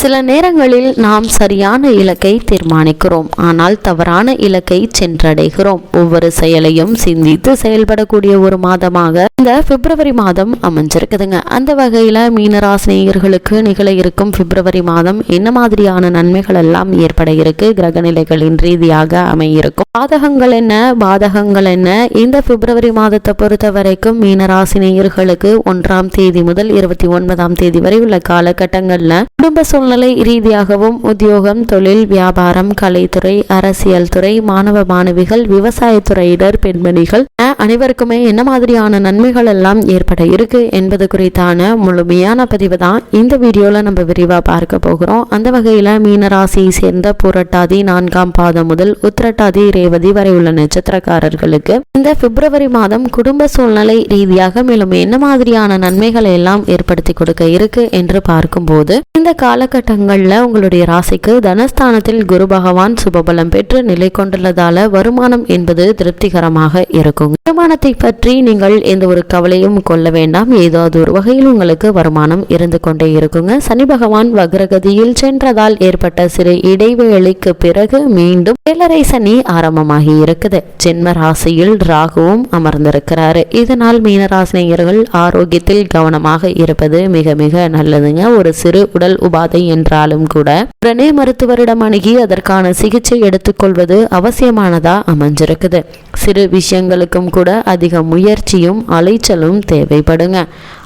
சில நேரங்களில் நாம் சரியான இலக்கை தீர்மானிக்கிறோம். ஆனால் தவறான இலக்கை சென்றடைகிறோம். ஒவ்வொரு செயலையும் சிந்தித்து செயல்படக்கூடிய ஒரு மாதமாக இந்த பிப்ரவரி மாதம் அமைஞ்சிருக்குதுங்க. அந்த வகையில் மீனராசினியர்களுக்கு நிகழ இருக்கும் பிப்ரவரி மாதம் என்ன மாதிரியான நன்மைகள் எல்லாம் ஏற்பட இருக்கு? கிரக நிலைகளின் ரீதியாக அமையிருக்கும். பாதகங்கள் என்ன? பாதகங்கள் என்ன? இந்த பிப்ரவரி மாதத்தை பொறுத்த வரைக்கும் மீனராசினியர்களுக்கு ஒன்றாம் தேதி முதல் இருபத்தி ஒன்பதாம் தேதி வரை உள்ள காலகட்டங்களில் குடும்ப சூழ்நிலை ரீதியாகவும் உத்தியோகம் தொழில் வியாபாரம் கலைத்துறை அரசியல் துறை மாணவ மாணவிகள் விவசாயத்துறையினர் பெண்மணிகள் அனைவருக்குமே என்ன மாதிரியான நன்மைகள் எல்லாம் ஏற்பட இருக்கு என்பது குறித்தான முழுமையான பதிவு தான் இந்த வீடியோல நம்ம விரிவா பார்க்க போகிறோம். அந்த வகையில மீனராசியை சேர்ந்த புரட்டாதி நான்காம் பாதம் முதல் உத்திரட்டாதி ரேவதி வரை உள்ள நட்சத்திரக்காரர்களுக்கு இந்த பிப்ரவரி மாதம் குடும்ப சூழ்நிலை ரீதியாக மேலும் என்ன மாதிரியான நன்மைகளை எல்லாம் ஏற்படுத்தி கொடுக்க இருக்கு என்று பார்க்கும்போது இந்த காலகட்டங்களில் உங்களுடைய ராசிக்கு தனஸ்தானத்தில் குரு பகவான் சுபபலம் பெற்று நிலை கொண்டுள்ளதால வருமானம் என்பது திருப்திகரமாக இருக்கும் வருமானத்தை பற்றி நீங்கள் எந்த ஒரு கவலையும் கொள்ள வேண்டாம். ஏதாவது ஒரு வகையில் உங்களுக்கு வருமானம் இருந்து கொண்டே இருக்குங்க. சனி பகவான் வக்ரகதியில் சென்றதால் ஏற்பட்ட சிறு இடைவேளைக்கு பிறகு மீண்டும் ஏழரை சனி ஆரம்பமாகி இருக்குது. ஜென்ம ராசியில் ராகுவும் அமர்ந்திருக்கிறாரு. இதனால் மீனராசினியர்கள் ஆரோக்கியத்தில் கவனமாக இருப்பது மிக மிக நல்லதுங்க. ஒரு சிறு உடல் உபாதை என்றாலும் கூட உடனே மருத்துவரிடம் அணுகி அதற்கான சிகிச்சை எடுத்துக்கொள்வது அவசியமானதா அமைஞ்சிருக்குது. சிறு விஷயங்களுக்கும் கூட அதிக முயற்சியும் அலைச்சலும் தேவைப்படுங்க.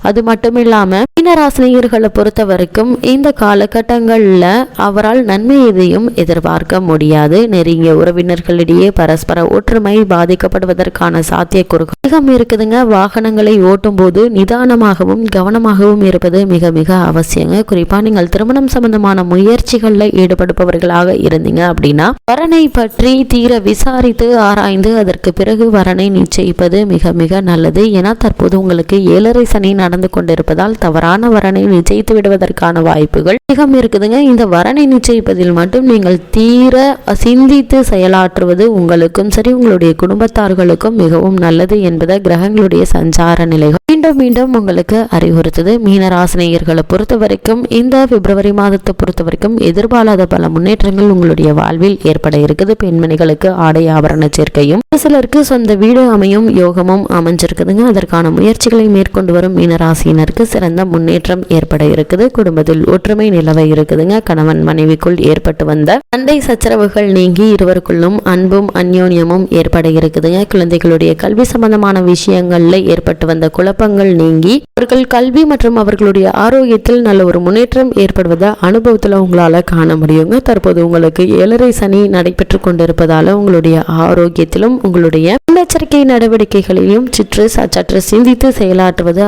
அது மட்டும் இல்லாம மீனராசினியர்களை பொறுத்த வரைக்கும் இந்த காலகட்டங்களில் அவரால் நன்மை எதையும் எதிர்பார்க்க முடியாது. நெருங்கிய உறவினர்களிடையே பரஸ்பர ஒற்றுமை பாதிக்கப்படுவதற்கான சாத்தியக்கூறுகள் அதிகம் இருக்குதுங்க. வாகனங்களை ஓட்டும் போது நிதானமாகவும் கவனமாகவும் இருப்பது மிக மிக அவசியங்க. குறிப்பா நீங்கள் திருமணம் சம்பந்தமான முயற்சிகளில் ஈடுபடுபவர்களாக இருந்தீங்க அப்படின்னா வரனை பற்றி தீர விசாரித்து ஆராய்ந்து அதற்கு பிறகு வரனை நிச்சயிப்பது மிக மிக நல்லது. ஏன்னா தற்போது உங்களுக்கு ஏழரை சனி நடந்து கொண்டிருப்பதால் தவறான வரனை நிச்சயித்து விடுவதற்கான வாய்ப்புகள் அதிகம் இருக்குதுங்க. இந்த வரனை நிச்சயிப்பதில் மட்டும் நீங்கள் தீர சிந்தித்து செயலாற்றுவது உங்களுக்கும் சரி உங்களுடைய குடும்பத்தார்களுக்கும் மிகவும் நல்லது என்பதை கிரகங்களுடைய சஞ்சார நிலைகள் மீண்டும் மீண்டும் உங்களுக்கு அறிவுறுத்துது. மீனராசினியர்களை பொறுத்த வரைக்கும் இந்த பிப்ரவரி மாதத்தை பொறுத்த வரைக்கும் எதிர்பாராத பல முன்னேற்றங்கள் உங்களுடைய வாழ்வில் ஏற்பட இருக்குது. பெண்மணிகளுக்கு ஆடை ஆபரண சேர்க்கையும் சிலருக்கு சொந்த வீடு அமையும் யோகமும் அமைஞ்சிருக்குதுங்க. அதற்கான முயற்சிகளை மேற்கொண்டு வரும் ராசியினருக்கு சிறந்த முன்னேற்றம் ஏற்பட இருக்குது. குடும்பத்தில் ஒற்றுமை நிலவ இருக்குதுங்க. கணவன் மனைவிக்குள் ஏற்பட்டு வந்த சண்டை சச்சரவுகள் நீங்கி இருவருக்குள்ளும் அன்பும் அந்யோன்யமும் ஏற்பட இருக்குதுங்க. குழந்தைகளுடைய கல்வி சம்பந்தமான விஷயங்கள்ல ஏற்பட்டு வந்த குழப்பங்கள் நீங்கி அவர்கள் கல்வி மற்றும் அவர்களுடைய ஆரோக்கியத்தில் நல்ல ஒரு முன்னேற்றம் ஏற்படுவதை அனுபவத்தில் உங்களால காண முடியுங்க. தற்போது உங்களுக்கு ஏழரை சனி நடைபெற்று கொண்டிருப்பதால உங்களுடைய ஆரோக்கியத்திலும் உங்களுடைய முன்னெச்சரிக்கை நடவடிக்கைகளிலும் சிற்று சற்று சிந்தித்து செயலாற்றுவது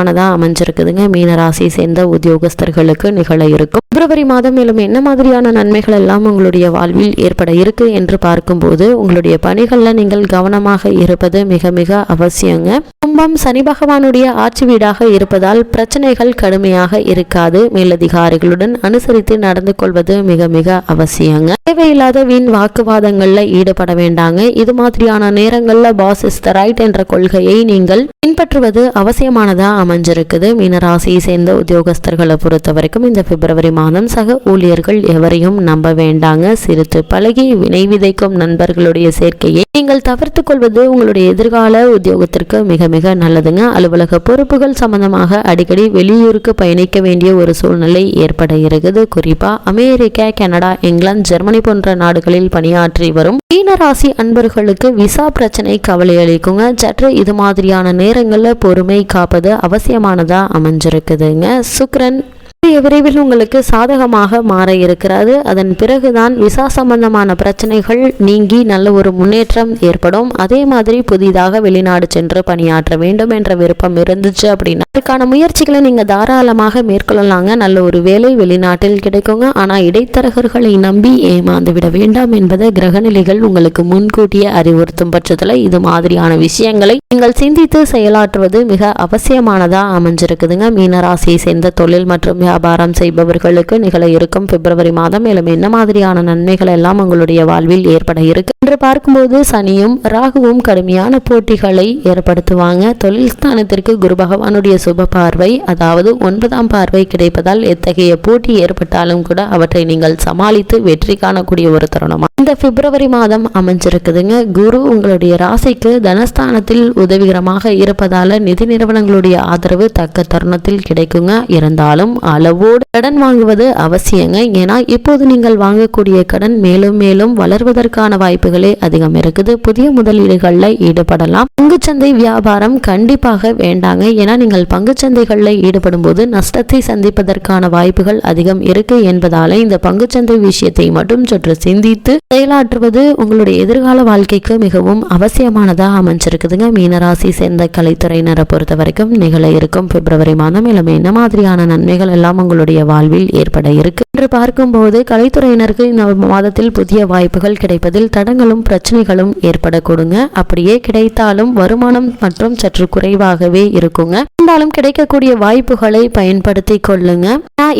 அவசியமானதா அமைஞ்சிருக்குதுங்க. மீனராசியை சேர்ந்த உத்தியோகஸ்தர்களுக்கு நிகழ இருக்கும். பிப்ரவரி மாதம் மேலும் என்ன மாதிரியான நன்மைகள் எல்லாம் உங்களுடைய வாழ்வில் ஏற்பட இருக்கு என்று பார்க்கும்போது உங்களுடைய பணிகள்ல நீங்கள் கவனமாக இருப்பது மிக மிக அவசியங்க. கும்பம் சனி பகவானுடைய ஆட்சி வீடாக இருப்பதால் பிரச்சனைகள் கடுமையாக இருக்காது. மேலதிகாரிகளுடன் அனுசரித்து நடந்து கொள்வது மிக மிக அவசியங்க. தேவையில்லாத வீண் வாக்குவாதங்கள்ல ஈடுபட வேண்டாங்க. இது மாதிரியான நேரங்கள்ல பாஸ் இஸ் த ரைட் என்ற கொள்கையை நீங்கள் பின்பற்றுவது அவசியமானதா அமைஞ்சிருக்குது. மீனராசியை சேர்ந்த உத்தியோகஸ்தர்களை பொறுத்த வரைக்கும் இந்த பிப்ரவரி மாதம் சக ஊழியர்கள் எவரையும் நம்ப வேண்டாங்க. சிரித்து பழகி வினை விதைக்கும் நண்பர்களுடைய சேர்க்கையை நீங்கள் தவிர்த்து கொள்வது உங்களுடைய எதிர்கால உத்தியோகத்திற்கு மிக மிக நல்லதுங்க. அலுவலக பொறுப்புகள் சம்பந்தமாக அடிக்கடி வெளியூருக்கு பயணிக்க வேண்டிய ஒரு சூழ்நிலை ஏற்பட இருக்குது. குறிப்பா அமெரிக்கா கனடா இங்கிலாந்து ஜெர்மனி போன்ற நாடுகளில் பணியாற்றி வரும் மீனராசி அன்பர்களுக்கு விசா பிரச்சனை கவலை அளிக்குங்க. சற்று இது மாதிரியான நேரங்களில் பொறுமை காப்பது அவசியமானதா அமைஞ்சிருக்குதுங்க. சுக்ரன் கூடிய விரைவில் உங்களுக்கு சாதகமாக மாற இருக்கிறது. அதன் பிறகுதான் விசா சம்பந்தமான பிரச்சனைகள் நீங்கி நல்ல ஒரு முன்னேற்றம் ஏற்படும். அதே மாதிரி புதிதாக வெளிநாடு சென்று பணியாற்ற வேண்டும் என்ற விருப்பம் இருந்துச்சு அப்படின்னா அதற்கான முயற்சிகளை நீங்க தாராளமாக மேற்கொள்ளலாங்க. நல்ல ஒரு வேலை வெளிநாட்டில் கிடைக்குங்க. ஆனா இடைத்தரகர்களை நம்பி ஏமாந்து விட வேண்டாம் என்பதை கிரகநிலைகள் உங்களுக்கு முன்கூட்டியே அறிவுறுத்தும் பட்சத்துல இது மாதிரியான விஷயங்களை நீங்கள் சிந்தித்து செயலாற்றுவது மிக அவசியமானதா அமைஞ்சிருக்குதுங்க. மீனராசியை சேர்ந்த தொழில் மற்றும் வியாபாரம் செய்பவர்களுக்கு நிகழ இருக்கும் பிப்ரவரி மாதம் மேலும் என்ன மாதிரியான நன்மைகள் எல்லாம் உங்களுடைய வாழ்வில் ஏற்பட இருக்கு? என்று பார்க்கும்போது சனியும் ராகுவும் கடுமையான போட்டிகளை ஏற்படுத்துவாங்க. தொழில் ஸ்தானத்திற்கு குரு பகவானுடைய சுப பார்வை அதாவது ஒன்பதாம் பார்வை கிடைப்பதால் எத்தகைய போட்டி ஏற்பட்டாலும் கூட அவற்றை நீங்கள் சமாளித்து வெற்றி காணக்கூடிய ஒரு தருணமா? இந்த பிப்ரவரி மாதம் அமைஞ்சிருக்குதுங்க. குரு உங்களுடைய ராசிக்கு தனஸ்தானத்தில் உதவிகரமாக இருப்பதால நிதி நிறுவனங்களுடைய ஆதரவு தக்க தருணத்தில் கிடைக்குங்க. இருந்தாலும் அளவோடு கடன் வாங்குவது அவசியங்க. ஏன்னா இப்போது நீங்கள் வாங்கக்கூடிய கடன் மேலும் மேலும் வளர்வதற்கான வாய்ப்புகளே அதிகம் இருக்குது. புதிய முதலீடுகளில் ஈடுபடலாம். பங்குச்சந்தை வியாபாரம் கண்டிப்பாக வேண்டாங்க. ஏன்னா நீங்கள் பங்குச்சந்தைகளில் ஈடுபடும் போது நஷ்டத்தை சந்திப்பதற்கான வாய்ப்புகள் அதிகம் இருக்கு என்பதால இந்த பங்குச்சந்தை விஷயத்தை மட்டும் சற்று சிந்தித்து செயலாற்றுவது உங்களுடைய எதிர்கால வாழ்க்கைக்கு மிகவும் அவசியமானதாக அமைஞ்சிருக்குதுங்க. மீனராசி சேர்ந்த கலைத்துறையினரை பொறுத்த வரைக்கும் நிகழ இருக்கும். பிப்ரவரி மாதம் இளமை. என்ன மாதிரியான நன்மைகள் எல்லாம் உங்களுடைய வாழ்வில் ஏற்பட இருக்கு. என்று பார்க்கும்போது கலைத்துறையினருக்கு இந்த மாதத்தில் புதிய வாய்ப்புகள் கிடைப்பதில் தடங்களும் பிரச்சனைகளும் ஏற்படக்கூடுங்க அப்படியே கிடைத்தாலும் வருமானம் மற்றும் சற்று குறைவாகவே இருக்குங்க. இருந்தாலும் கிடைக்கக்கூடிய வாய்ப்புகளை பயன்படுத்தி கொள்ளுங்க.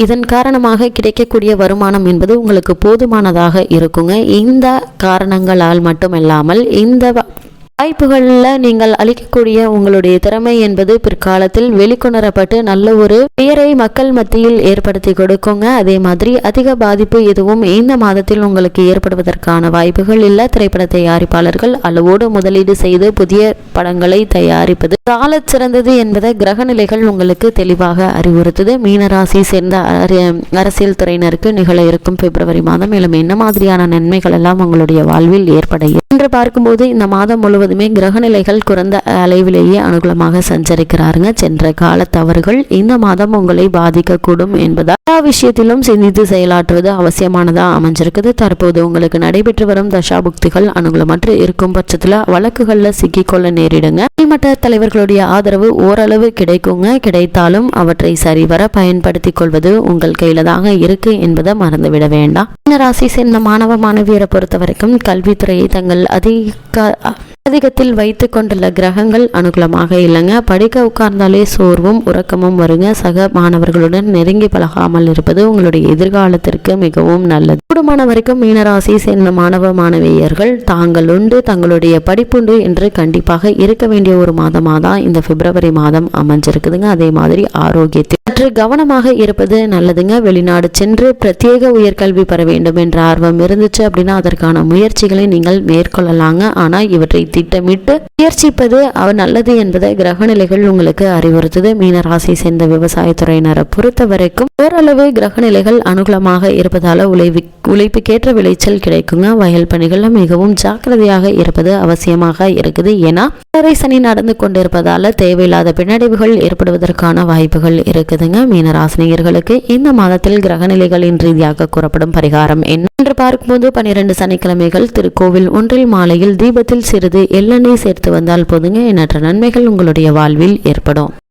இதன் காரணமாக கிடைக்கக்கூடிய வருமானம் என்பது உங்களுக்கு போதுமானதாக இருக்குங்க. இந்த காரணங்களால் மட்டுமல்லாமல் இந்த வாய்ப்புகளில் நீங்கள் அளிக்கக்கூடிய உங்களுடைய திறமை என்பது பிற்காலத்தில் வெளிக்கொணரப்பட்டு நல்ல ஒரு பெயரை மக்கள் மத்தியில் ஏற்படுத்தி கொடுக்குங்க. அதே மாதிரி அதிக பாதிப்பு எதுவும் இந்த மாதத்தில் உங்களுக்கு ஏற்படுவதற்கான வாய்ப்புகள் இல்லை. திரைப்பட தயாரிப்பாளர்கள் அளவோடு முதலீடு செய்து புதிய படங்களை தயாரிப்பது கால சிறந்தது என்பதை கிரகநிலைகள் உங்களுக்கு தெளிவாக அறிவுறுத்துது. மீனராசி சேர்ந்த அரசியல் துறையினருக்கு நிகழ இருக்கும் பிப்ரவரி மாதம் மேலும் என்ன மாதிரியான நன்மைகள் எல்லாம் உங்களுடைய வாழ்வில் ஏற்பட என்று பார்க்கும்போது இந்த மாதம் முழுவதும் கிரகநிலைகள் குறைந்த அளவிலேயே அனுகூலமாக சஞ்சரிக்கிறாருங்க. சென்ற கால தவறுகள் இந்த மாதம் உங்களை பாதிக்கக்கூடும் என்பதால் எல்லா விஷயத்திலும் சிந்தித்து செயலாற்றுவது அவசியமானதாக அமைஞ்சிருக்குது. தற்போது உங்களுக்கு நடைபெற்று வரும் தசாபுக்திகள் அனுகூலமற்று இருக்கும் பட்சத்தில் வழக்குகளில் சிக்கிக்கொள்ள நேரிடுங்க. கீழ்மட்ட தலைவர்களுடைய ஆதரவு ஓரளவு கிடைக்குங்க. கிடைத்தாலும் அவற்றை சரிவர பயன்படுத்திக் கொள்வது உங்கள் கையில தாங்க இருக்கு என்பதை மறந்துவிட வேண்டாம். ராசி சேர்ந்த மாணவ மாணவியரை பொறுத்த வரைக்கும் கல்வித்துறையை தங்கள் அதிக ஜாதகத்தில் வைத்து கொண்டுள்ள கிரகங்கள் அனுகூலமாக இல்லைங்க. படிக்க உட்கார்ந்தாலே சோர்வும் உறக்கமும் வருங்க. சக மாணவர்களுடன் நெருங்கி பழகாமல் இருப்பது உங்களுடைய எதிர்காலத்திற்கு மிகவும் நல்லது. கூடுமான வரைக்கும் மீனராசி சேர்ந்த மாணவ மாணவியர்கள் தாங்கள் உண்டு தங்களுடைய படிப்புண்டு என்று கண்டிப்பாக இருக்க வேண்டிய ஒரு மாதமாக தான் இந்த பிப்ரவரி மாதம் அமைஞ்சிருக்குதுங்க. அதே மாதிரி ஆரோக்கியத்தில் சற்று கவனமாக இருப்பது நல்லதுங்க. வெளிநாடு சென்று பிரத்யேக உயர்கல்வி பெற வேண்டும் என்ற ஆர்வம் இருந்துச்சு அப்படின்னா அதற்கான முயற்சிகளை நீங்கள் மேற்கொள்ளலாங்க. ஆனால் இவற்றை திட்டமிட்டு முயற்சிப்பது அவர் நல்லது என்பதை கிரகநிலைகள் உங்களுக்கு அறிவுறுத்துது. மீன ராசி சேர்ந்த விவசாயத்துறையினரை பொறுத்த வரைக்கும் ஓரளவு கிரகநிலைகள் அனுகூலமாக இருப்பதால உழைவி உழைப்புக்கேற்ற விளைச்சல் கிடைக்குங்க. வயல் பணிகளில் மிகவும் ஜாக்கிரதையாக இருப்பது அவசியமாக இருக்குது. ஏன்னா ஏழரை சனி நடந்து கொண்டிருப்பதால தேவையில்லாத பின்னடைவுகள் ஏற்படுவதற்கான வாய்ப்புகள் இருக்குதுங்க. மீனராசினியர்களுக்கு இந்த மாதத்தில் கிரகநிலைகளின் ரீதியாக கூறப்படும் பரிகாரம் என்ன? என்று பார்க்கும்போது பனிரெண்டு சனிக்கிழமைகள் திருக்கோவில் ஒன்றில் மாலையில் தீபத்தில் சிறிது எள்ளெண்ணெய் சேர்த்து வந்தால் போதுங்க. எண்ணற்ற நன்மைகள் உங்களுடைய வாழ்வில் ஏற்படும்.